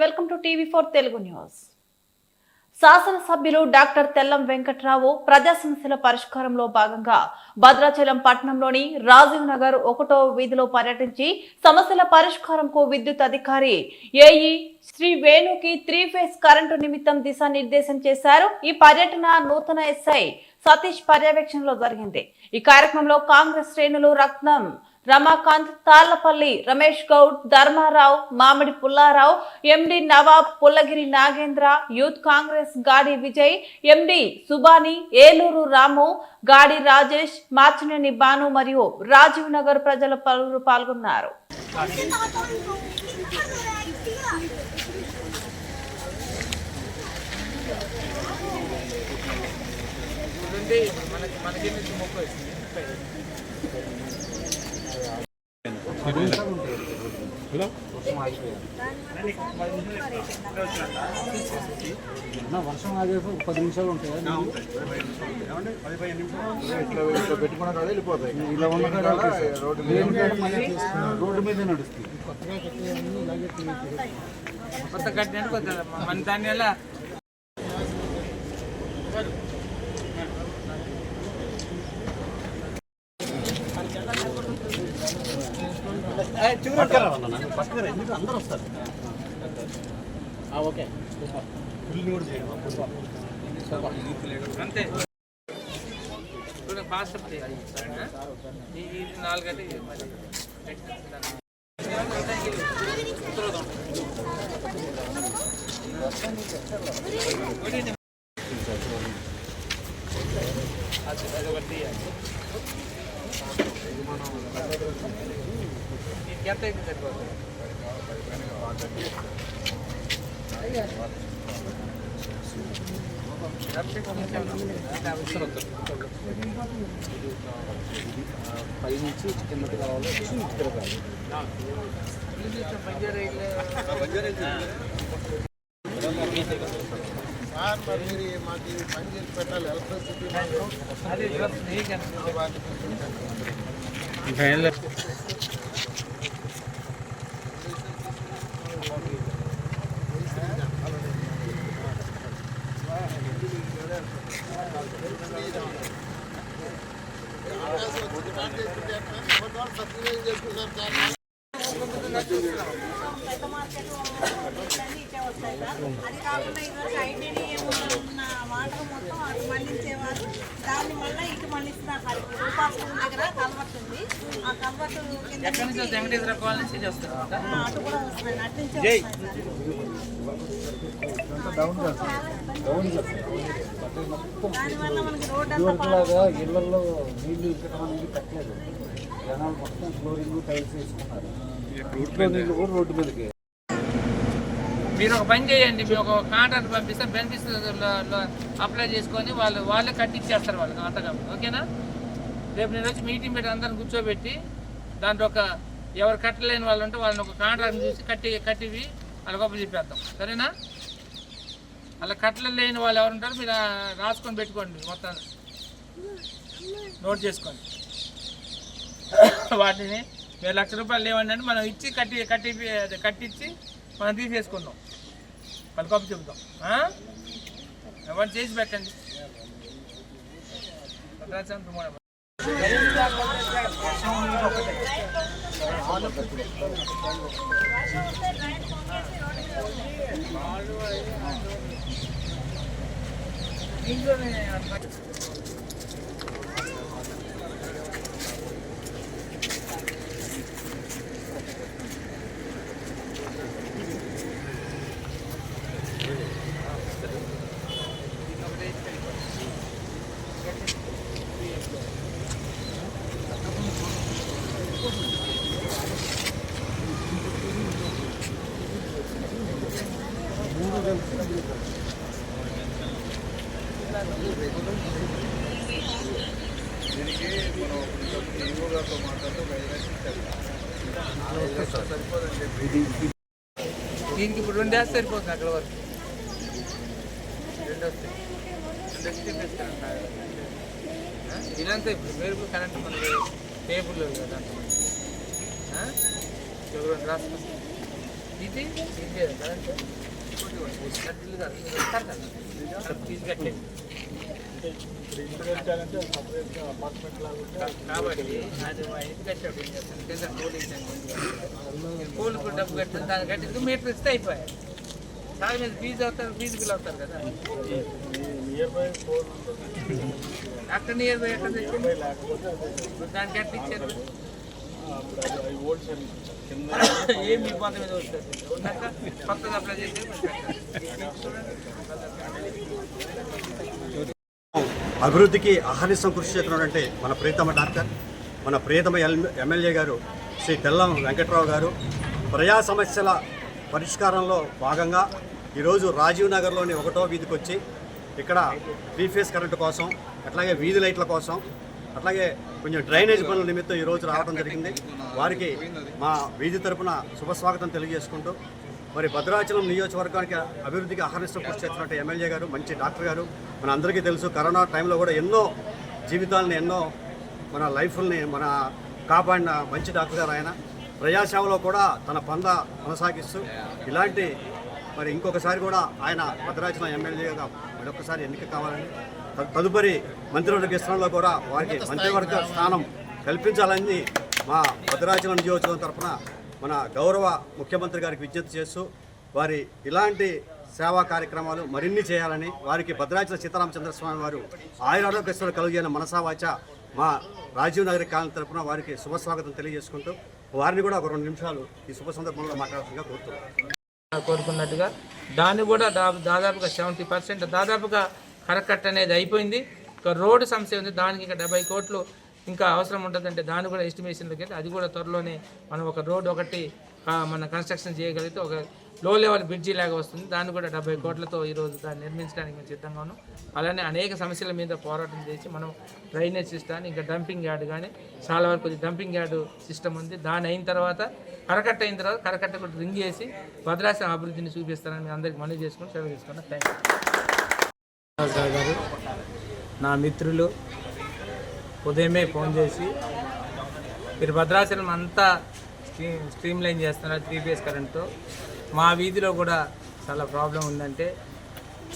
Welcome to TV four Telugu news. శాసనసభ్యులు doctor Tellam Venkatrao ప్రజా సమస్యల పరిష్కారంలో భాగంగా భద్రాచలం పట్టణంలోని రాజీవ్ నగర్ ఒకటో వీధిలో పర్యటించి సమస్యల పరిష్కారంకు విద్యుత్ అధికారి ఏఈ శ్రీ వేణుకి త్రీ ఫేజ్ కరెంటు నిమిత్తం దిశానిర్దేశం చేశారు. ఈ పర్యటన నూతన ఎస్ఐ సతీష్ పర్యవేక్షణలో జరిగింది. ఈ కార్యక్రమంలో కాంగ్రెస్ శ్రేణులు రత్నం Ramakant Tallapalli Ramesh Goud Dharmarao Mamidi Pullarao MD Nawab Pullagiri Nagendra youth Congress Gadi Vijay MD Subani Eluru రాము గాడి రాజేష్ మార్చినేని బాను మరియు రాజీవ్ నగర్ ప్రజలు పలువురు పాల్గొన్నారు. మనకి మనకి ముప్పై ముప్పై. వచ్చింది వర్షం ఆగేసి పది నిమిషాలు ఉంటాయి ఇట్లా పెట్టుకున్నా కదా వెళ్ళిపోతాయి ఇలా ఉన్న రోడ్డు రోడ్డు మీద నడుస్తుంది కొత్త కట్టినట్టు కొత్త మన దాని ఓకే అంతే ఫాస్ట్ ఈ నాలుగంటే అది ఒకటి తీయాలి. దీనికి ఎంత అయితే సరిపోతుంది పై నుంచి కిందకి రావాలి తిరగాలి సార్ మరి మీరు మాకు ఈ పని చేసి పెట్టాలి ఎలక్ట్రిసిటీ పెద్ద మార్కెట్ అన్నీ ఇచ్చే వస్తాయి సార్ అది కాకుండా ఐటీడీ ఉన్న వాటర్ మొత్తం అటు మళ్ళించేవారు దాన్ని మళ్ళీ ఇటు మళ్ళిస్తున్నారు దగ్గర కల్వర్ట్ ఉంది ఆ కల్వర్ట్ అటు కూడా వస్తున్నాయి అటు నుంచే దానివల్ల మనకి రోడ్ అంతా ఇళ్ళలో నీళ్ళు ఇక్కడం పెట్టలేదు జనాలు మొత్తం ఫ్లోరింగ్ టైల్స్ వేసుకున్నారు. ఇంట్లో నీళ్ళు కూడా రోడ్డు మీదకి. మీరు ఒక పని చేయండి మీరు ఒక కాంట్రాక్ట్ పంపిస్తే బెనిఫిట్స్ అప్లై చేసుకొని వాళ్ళు వాళ్ళే కట్టించేస్తారు వాళ్ళకి అంతగా ఓకేనా? రేపు నేను వచ్చి మీటింగ్ పెట్టి అందరిని కూర్చోబెట్టి దాంట్లో ఒక ఎవరు కట్టలేని వాళ్ళు ఉంటే వాళ్ళని ఒక కాంట్రాక్ట్ చూసి కట్టి కట్టివి వాళ్ళ గొప్ప చెప్పేద్దాం. సరేనా? అలా కట్టలేని వాళ్ళు ఎవరు ఉంటారో మీరు రాసుకొని పెట్టుకోండి మొత్తం నోట్ చేసుకోండి. వాటిని మీరు లక్ష రూపాయలు లేవండి అంటే మనం ఇచ్చి కట్టి కట్టి కట్టించి మనం తీసేసుకుందాం. వాళ్ళ కప్పు చెబుతాం ఎవరు చేసి పెట్టండి. భద్రాచలం దీనికి మనం ఈవో గారితో మాట్లాడితే ఇచ్చారు. సరిపోదని చెప్పి దీనికి ఇప్పుడు రెండు వేస్తే సరిపోతుంది అక్కడ వరకు. రెండు వస్తాయి రెండు ఇదంతా ఇప్పుడు మీరు కరెంట్ మనకి టేబుల్ కదా. ఎవరు రాసుకో ఇది ఇది కరెంట్ కరెంట్ కాదు, ఇది వస్తారు కదా. అక్కడ ఫీజు కట్టేది కాబట్టి అది మా ఇంటి కట్టాడు ఏం చేస్తాను కింద టోల్ వేసాను టోల్కు డబ్బు కట్టిన దాన్ని కట్టి మీటర్ ఇస్తే అయిపోయాయి చాలా మీద ఫీజు అవుతారు ఫీజు బిల్ అవుతారు కదా అక్కడ నియర్ బై ఎక్కడ తెచ్చింది దానికి ఎట్లా ఇచ్చారు ఏమి ఇబ్బంది మీద అప్లై అభివృద్ధికి అహర్నిశం కృషి చేస్తున్నటువంటి మన ప్రియతమ డాక్టర్ మన ప్రియతమ ఎల్- ఎమ్మెల్యే గారు శ్రీ తెల్లం వెంకట్రావు గారు ప్రజా సమస్యల పరిష్కారంలో భాగంగా ఈరోజు రాజీవ్ నగర్లోని ఒకటో వీధికి వచ్చి ఇక్కడ త్రీ ఫేస్ కరెంటు కోసం అట్లాగే వీధి లైట్ల కోసం అట్లాగే కొంచెం డ్రైనేజ్ పనుల నిమిత్తం ఈరోజు రావడం జరిగింది. వారికి మా వీధి తరపున శుభస్వాగతం తెలియజేసుకుంటూ మరి భద్రాచలం నియోజకవర్గానికి అభివృద్ధికి ఆహరిస్తూ కృషి చేస్తున్నట్టు ఎమ్మెల్యే గారు మంచి డాక్టర్ గారు మన అందరికీ తెలుసు కరోనా టైంలో కూడా ఎన్నో జీవితాలని ఎన్నో మన లైఫ్ని మన కాపాడిన మంచి డాక్టర్ గారు ఆయన. ప్రజాసేవలో కూడా తన పంద కొనసాగిస్తూ ఇలాంటి మరి ఇంకొకసారి కూడా ఆయన భద్రాచలం ఎమ్మెల్యేగా మరొకసారి ఎన్నిక కావాలని తదుపరి మంత్రివర్గ స్థానంలో కూడా వారికి మంత్రివర్గ స్థానం కల్పించాలని మా భద్రాచలం నియోజకవర్గం తరఫున మన గౌరవ ముఖ్యమంత్రి గారికి విజ్ఞప్తి చేస్తూ వారి ఇలాంటి సేవా కార్యక్రమాలు మరిన్ని చేయాలని వారికి భద్రాచల సీతారామచంద్రస్వామి వారు ఆయురారోగ్యశ్వరులు కలిగిన మనసావాచ మా రాజీవ్ నగర్ కాలనీ తరఫున వారికి శుభస్వాగతం తెలియజేసుకుంటూ వారిని కూడా ఒక రెండు నిమిషాలు ఈ శుభ సందర్భంలో మాట్లాడుతుందిగా కోరుతున్నాను. కోరుకున్నట్టుగా దాన్ని కూడా దాదాపుగా సెవెంటీ పర్సెంట్ దాదాపుగా కరకట్ట అనేది అయిపోయింది. ఇంకా రోడ్డు సమస్య ఉంది. దానికి ఇంకా డెబ్బై కోట్లు ఇంకా అవసరం ఉంటుందంటే దాన్ని కూడా ఎస్టిమేషన్లోకి వెళ్ళి అది కూడా త్వరలోనే మనం ఒక రోడ్ ఒకటి మన కన్స్ట్రక్షన్ చేయగలిగితే ఒక లో లెవెల్ బ్రిడ్జి లాగా వస్తుంది. దాన్ని కూడా డెబ్బై కోట్లతో ఈరోజు దాన్ని నిర్మించడానికి మేము సిద్ధంగా ఉన్నాం. అలానే అనేక సమస్యల మీద పోరాటం చేసి మనం డ్రైనేజ్ సిస్టమ్ ఇంకా డంపింగ్ యార్డ్ కానీ చాలా వరకు డంపింగ్ యార్డ్ సిస్టమ్ ఉంది. దాని అయిన తర్వాత కరకట్ట అయిన తర్వాత కరకట్ట కూడా రింగ్ చేసి భద్రాసనం అభివృద్ధిని చూపిస్తానని మీ అందరికి మనవి చేసుకుని సెలవు తీసుకున్నాను. థ్యాంక్ యూ గారు. నా మిత్రులు ఉదయమే ఫోన్ చేసి మీరు భద్రాచలం అంతా స్ట్రీమ్ స్ట్రీమ్ లైన్ చేస్తున్నారు త్రీ ఫేస్ కరెంట్తో. మా వీధిలో కూడా చాలా ప్రాబ్లం ఉందంటే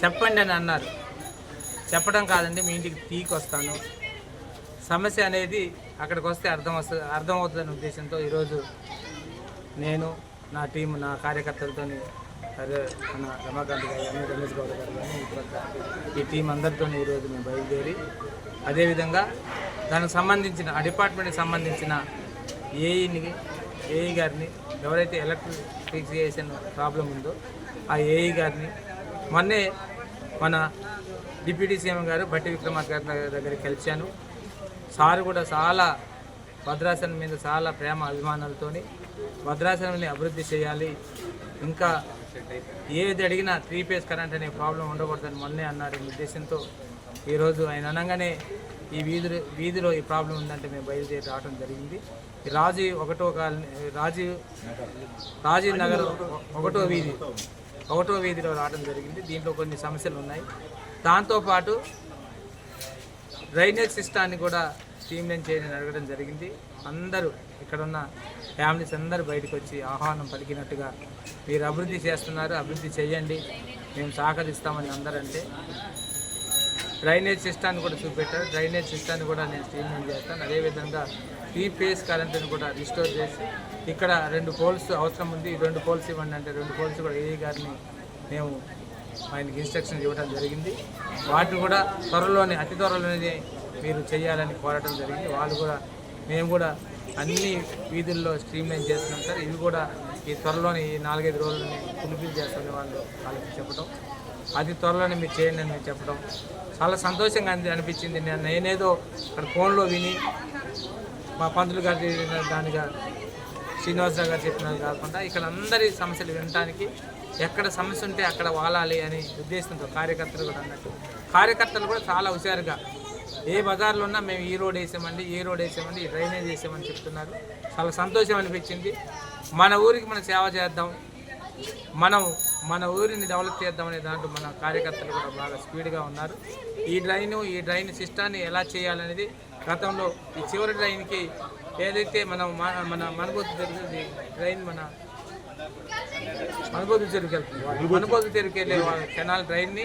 చెప్పండి అని అన్నారు. చెప్పడం కాదండి మీ ఇంటికి తీకొస్తాను సమస్య అనేది అక్కడికి వస్తే అర్థం వస్తుంది అర్థమవుతుందనే ఉద్దేశంతో ఈరోజు నేను నా టీం నా కార్యకర్తలతో అదే మన రమాకాంత్ గారు కానీ రమేష్ గౌడ్ గారు కానీ ఈ టీం అందరితో ఈరోజు మేము బయలుదేరి అదేవిధంగా దానికి సంబంధించిన ఆ డిపార్ట్మెంట్కి సంబంధించిన ఏఈని ఏఈ గారిని ఎవరైతే ఎలక్ట్రిఫికేషన్ ప్రాబ్లం ఉందో ఆ ఏఈ గారిని మొన్నే మన డిప్యూటీ సీఎం గారు బట్టి విక్రమార్క గారి దగ్గరికి కలిశాను. సార్ కూడా చాలా భద్రాసనం మీద చాలా ప్రేమ అభిమానాలతోని భద్రాచలంని అభివృద్ధి చేయాలి ఇంకా ఏది అడిగినా త్రీ ఫేస్ కరెంట్ అనే ప్రాబ్లం ఉండకూడదని మొన్నే అన్నారు. ఈ ఉద్దేశంతో ఈరోజు ఆయన అనగానే ఈ వీధి వీధిలో ఈ ప్రాబ్లం ఉందంటే మేము బయలుదేరి రావడం జరిగింది. రాజీ ఒకటో రాజీవ్ రాజీవ్ నగర్ ఒకటో వీధి ఒకటో వీధిలో రావడం జరిగింది. దీంట్లో కొన్ని సమస్యలు ఉన్నాయి. దాంతోపాటు డ్రైనేజ్ సిస్టాన్ని కూడా స్ట్రీమ్లైన్ చేయని అడగడం జరిగింది. అందరూ ఇక్కడ ఉన్న ఫ్యామిలీస్ అందరూ బయటకు వచ్చి ఆహ్వానం పలికినట్టుగా మీరు అభివృద్ధి చేస్తున్నారు అభివృద్ధి చేయండి మేము సహకరిస్తామని అందరంటే డ్రైనేజ్ సిస్టాన్ని కూడా చూపెట్టారు. డ్రైనేజ్ సిస్టాన్ని కూడా నేను స్ట్రీమ్లైన్ చేస్తాను. అదేవిధంగా త్రీ ఫేస్ కరెంట్ని కూడా రిస్టోర్ చేసి ఇక్కడ రెండు పోల్స్ అవసరం ఉంది. రెండు పోల్స్ ఇవ్వండి అంటే రెండు పోల్స్ కూడా ఏఈ గారిని మేము ఆయనకి ఇన్స్ట్రక్షన్ ఇవ్వడం జరిగింది. వాటిని కూడా త్వరలోనే అతి త్వరలోనే మీరు చేయాలని పోరాటం జరిగింది. వాళ్ళు కూడా మేము కూడా అన్ని వీధుల్లో స్ట్రీమ్ లైన్ చేస్తున్నాం సార్. ఇవి కూడా ఈ త్వరలోనే ఈ నాలుగైదు రోజులని ఫుల్ఫిల్ చేస్తుంది వాళ్ళు వాళ్ళకి చెప్పడం అది త్వరలోనే మీరు చేయండి అని మేము చెప్పడం చాలా సంతోషంగా అని అనిపించింది. నేను నేనేదో అక్కడ ఫోన్లో విని మా పంతులు గారు దానిగా శ్రీనివాసరావు గారు చెప్పినది కాకుండా ఇక్కడ అందరి సమస్యలు వినడానికి ఎక్కడ సమస్య ఉంటే అక్కడ వాలాలి అని ఉద్దేశంతో కార్యకర్తలు కూడా అన్నట్టు. కార్యకర్తలు కూడా చాలా హుషారుగా ఏ బజార్లో ఉన్నా మేము ఈ రోడ్ వేసామండి ఈ రోడ్ వేసామండి ఈ డ్రైనేజ్ వేసామని చెప్తున్నారు. చాలా సంతోషం అనిపించింది. మన ఊరికి మనం సేవ చేద్దాం. మనం మన ఊరిని డెవలప్ చేద్దామనే దాంట్లో మన కార్యకర్తలు కూడా బాగా స్పీడ్గా ఉన్నారు. ఈ డ్రైన్ ఈ డ్రైన్ సిస్టాన్ని ఎలా చేయాలనేది గతంలో ఈ చివరి డ్రైన్కి ఏదైతే మనం మన మన మనబుద్ధి జరిగింది డ్రైన్ మన మనకోదు చెరువుకి వెళ్తుంది మనకోదు చెరువుకి వెళ్ళే కెనాల్ డ్రైన్ని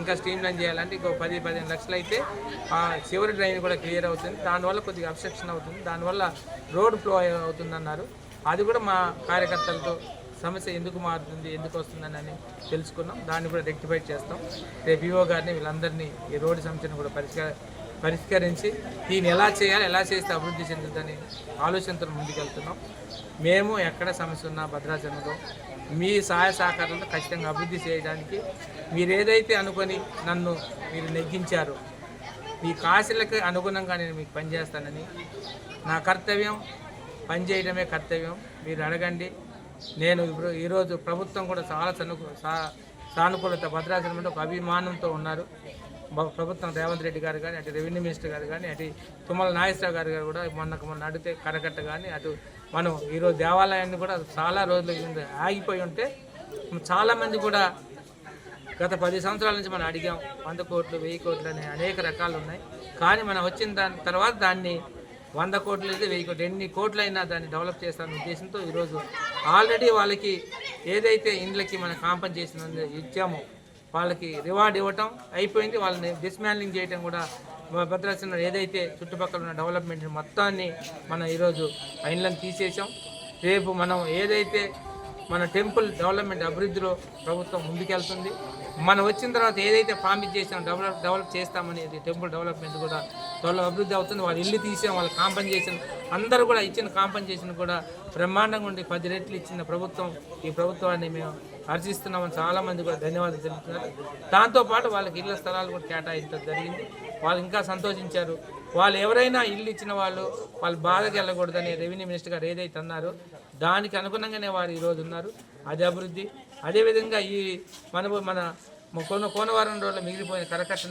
ఇంకా స్ట్రీమ్ లైన్ చేయాలంటే ఇంకో పది పదిహేను లక్షలు అయితే ఆ చివరి డ్రైన్ కూడా క్లియర్ అవుతుంది. దానివల్ల కొద్దిగా అబ్స్ట్రక్షన్ అవుతుంది. దానివల్ల రోడ్ ఫ్లో అవుతుంది అన్నారు అది కూడా మా కార్యకర్తలతో సమస్య ఎందుకు మారుతుంది ఎందుకు వస్తుందని అని తెలుసుకున్నాం. దాన్ని కూడా రెక్టిఫై చేస్తాం. రేపు ఈవో గారిని వీళ్ళందరినీ ఈ రోడ్డు సమస్యను కూడా పరిష్కార పరిష్కరించి దీన్ని ఎలా చేయాలి ఎలా చేస్తే అభివృద్ధి చెందుతుందని ఆలోచనతో ముందుకెళ్తున్నాం. మేము ఎక్కడ సమస్య ఉన్నా భద్రాచలంలో మీ సహాయ సహకారాలతో ఖచ్చితంగా అభివృద్ధి చేయడానికి మీరు ఏదైతే అనుకొని నన్ను మీరు నెగ్గించారో మీ కాశీలకు అనుగుణంగా నేను మీకు పనిచేస్తానని నా కర్తవ్యం. పనిచేయడమే కర్తవ్యం. మీరు అడగండి. నేను ఇప్పుడు ఈరోజు ప్రభుత్వం కూడా చాలా సనుకు సా- సానుకూలత భద్రాచలం అంటే ఒక అభిమానంతో ఉన్నారు. ప్రభుత్వం రేవంత్ రెడ్డి గారు కానీ అటు రెవెన్యూ మినిస్టర్ గారు కానీ అటు తుమ్మల నాగేశ్వరరావు గారు గారు కూడా మొన్నకు మొన్న అడిగితే కరకట్ట కానీ అటు మనం ఈరోజు దేవాలయాన్ని కూడా చాలా రోజుల కింద ఆగిపోయి ఉంటే చాలామంది కూడా గత పది సంవత్సరాల నుంచి మనం అడిగాం వంద కోట్లు వెయ్యి కోట్లు అనే అనేక రకాలు ఉన్నాయి. కానీ మనం వచ్చిన దాని తర్వాత దాన్ని వంద కోట్లు అయితే వెయ్యి కోట్లు ఎన్ని కోట్లు అయినా దాన్ని డెవలప్ చేస్తామనే ఉద్దేశంతో ఈరోజు ఆల్రెడీ వాళ్ళకి ఏదైతే ఇండ్లకి మనం కాంపన్ కాంపన్సేషన్ ఇచ్చామో వాళ్ళకి రివార్డ్ ఇవ్వటం అయిపోయింది. వాళ్ళని డిస్మాండ్లింగ్ చేయటం కూడా భద్రాచలం ఏదైతే చుట్టుపక్కల ఉన్న డెవలప్మెంట్ మొత్తాన్ని మనం ఈరోజు లైన్లను తీసేసాం రేపు మనం ఏదైతే మన టెంపుల్ డెవలప్మెంట్ అభివృద్ధిలో ప్రభుత్వం ముందుకెళ్తుంది. మనం వచ్చిన తర్వాత ఏదైతే ప్రామిస్ చేసాం డెవలప్ డెవలప్ చేస్తామని టెంపుల్ డెవలప్మెంట్ కూడా త్వరలో అభివృద్ధి అవుతుంది. వాళ్ళు ఇల్లు తీసాం వాళ్ళ కాంపన్సేషన్ అందరూ కూడా ఇచ్చిన కాంపన్సేషన్ కూడా బ్రహ్మాండంగా ఉండి పది రెట్లు ఇచ్చిన ప్రభుత్వం ఈ ప్రభుత్వాన్ని మేము హర్షిస్తున్నామని చాలామంది కూడా ధన్యవాదాలు తెలుపుతున్నారు. దాంతోపాటు వాళ్ళకి ఇళ్ళ స్థలాలు కూడా కేటాయించడం జరిగింది. వాళ్ళు ఇంకా సంతోషించారు. వాళ్ళు ఎవరైనా ఇల్లు ఇచ్చిన వాళ్ళు వాళ్ళు బాధకి వెళ్ళకూడదని రెవెన్యూ మినిస్టర్ గారు ఏదైతే అన్నారో దానికి అనుగుణంగానే వారు ఈరోజు ఉన్నారు. అది అభివృద్ధి. అదేవిధంగా ఈ మనము మన కోన కోనవారం రోజుల్లో మిగిలిపోయిన కరకట్ట